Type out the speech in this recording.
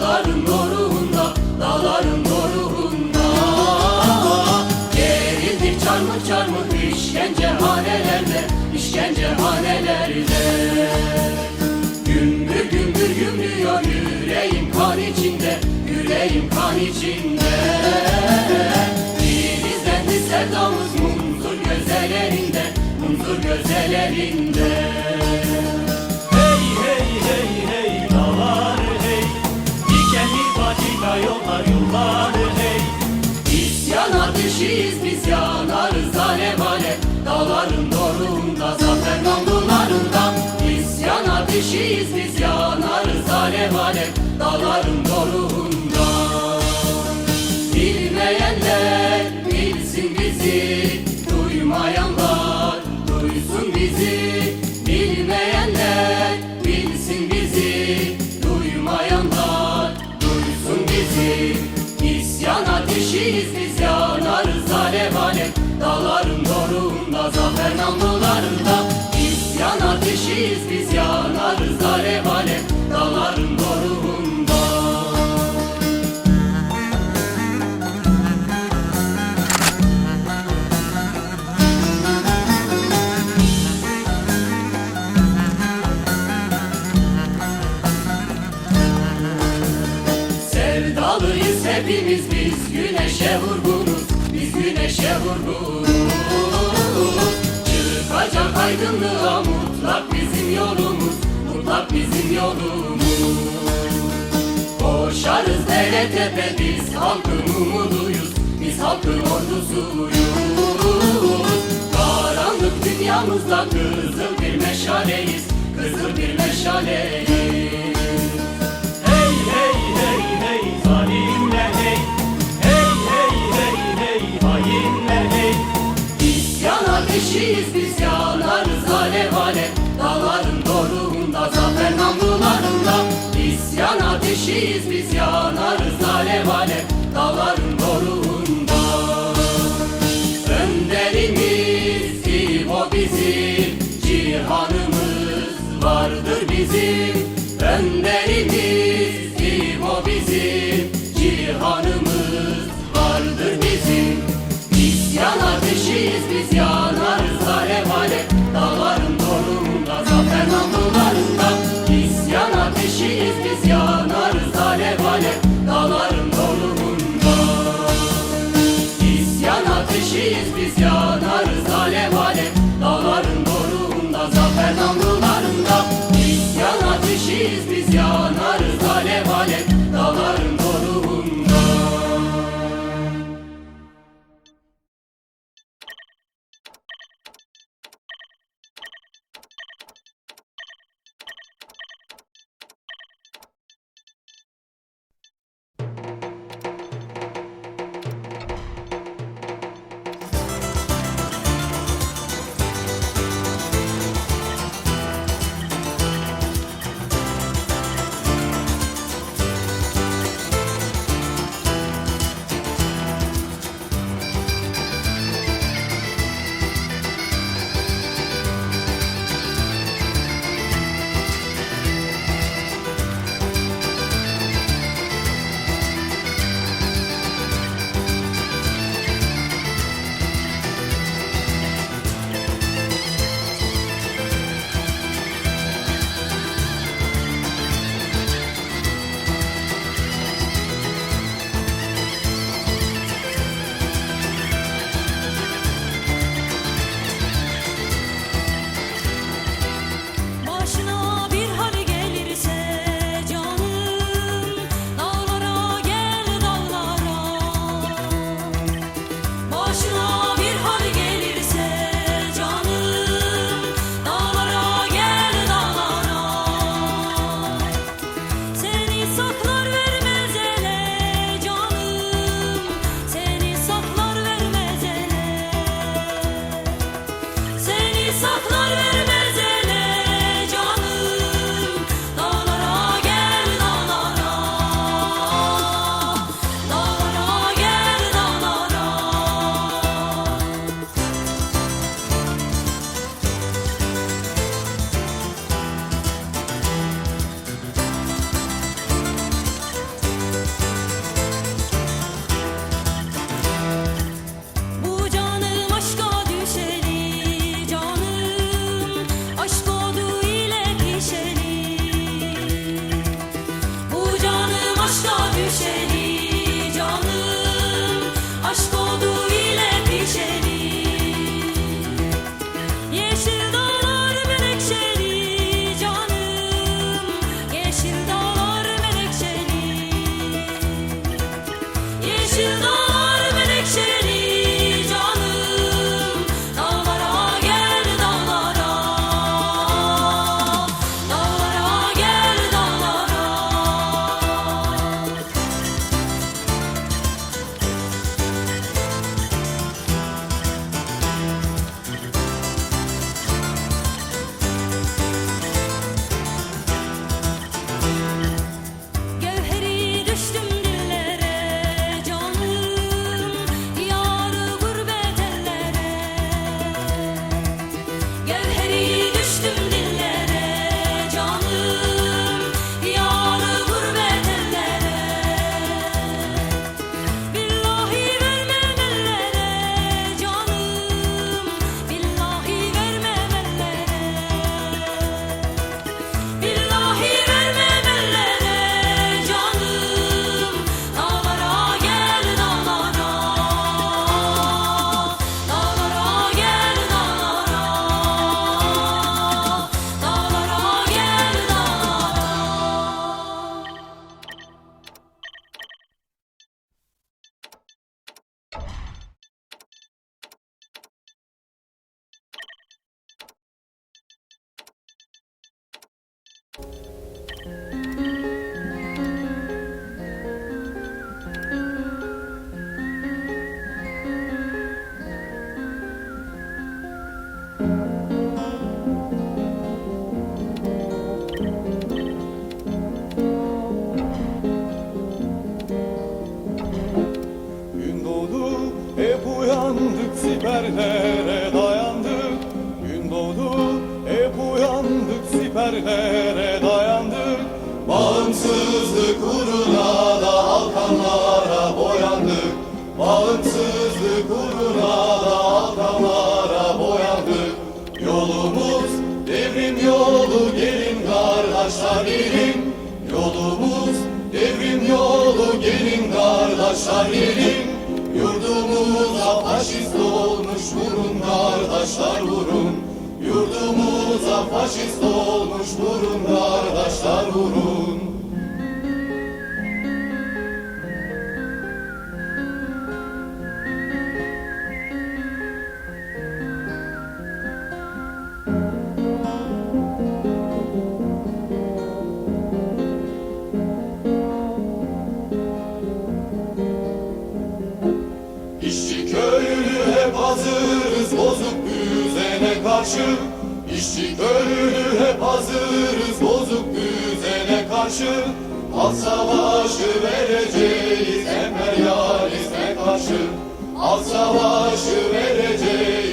dağların doruğunda Dağların doruğunda Gerildik çarmıh çarmıh işkence hanelerde işkence hanelerde Gümbür gümbür yüreğim kan içinde Yüreğim kan içinde. Filizlendi sevdamız mumdur gözelerinde Mumdur gözelerinde. Yollar hey İsyan ateşiyiz biz yanarız alev alev Dağların doruğunda zafer namlularında İsyan ateşiyiz biz yanarız alev alev Dağların doruğunda Bilmeyenler bilsin bizi Duymayanlar duysun bizi zafer namlularında İsyan ateşiyiz biz yanarız alev alev Dağların doruğunda Sevdalıyız hepimiz biz güneşe vurgunuz Biz güneşe vurgunuz Çıkacak aydınlığa mutlak bizim yolumuz Mutlak bizim yolumuz. Koşarız dere tepe biz halkın umuduyuz Biz halkın ordusuyuz. Karanlık dünyamızda kızıl bir meşaleyiz Kızıl bir meşaleyiz. Hey hey hey hey zalimle hey Hey ateşiyiz biz yanarız alev alev Dağların doruğunda zafer namlularında. İsyan ateşiyiz biz yanarız alev alev Dağların doruğunda. Önderimiz İbo bizim Cihanımız vardır bizim siperlere dayandık Gün doğdu hep uyandık. Siperlere dayandık Bağımsızlık uğruna da halkanlara boyandık. Bağımsızlık uğruna da halkanlara boyandık. Yolumuz devrim yolu gelin kardeşler gelin Yolumuz devrim yolu gelin kardeşler gelin kardeşler vurun. Yurdumuza faşist olmuş vurun kardeşler vurun. İşçi köylü hep hazırız bozuk karşı. İşçi köylü hep hazırız bozuk düzene karşı. Halk savaşı vereceğiz emperyalizme karşı. Halk savaşı vereceğiz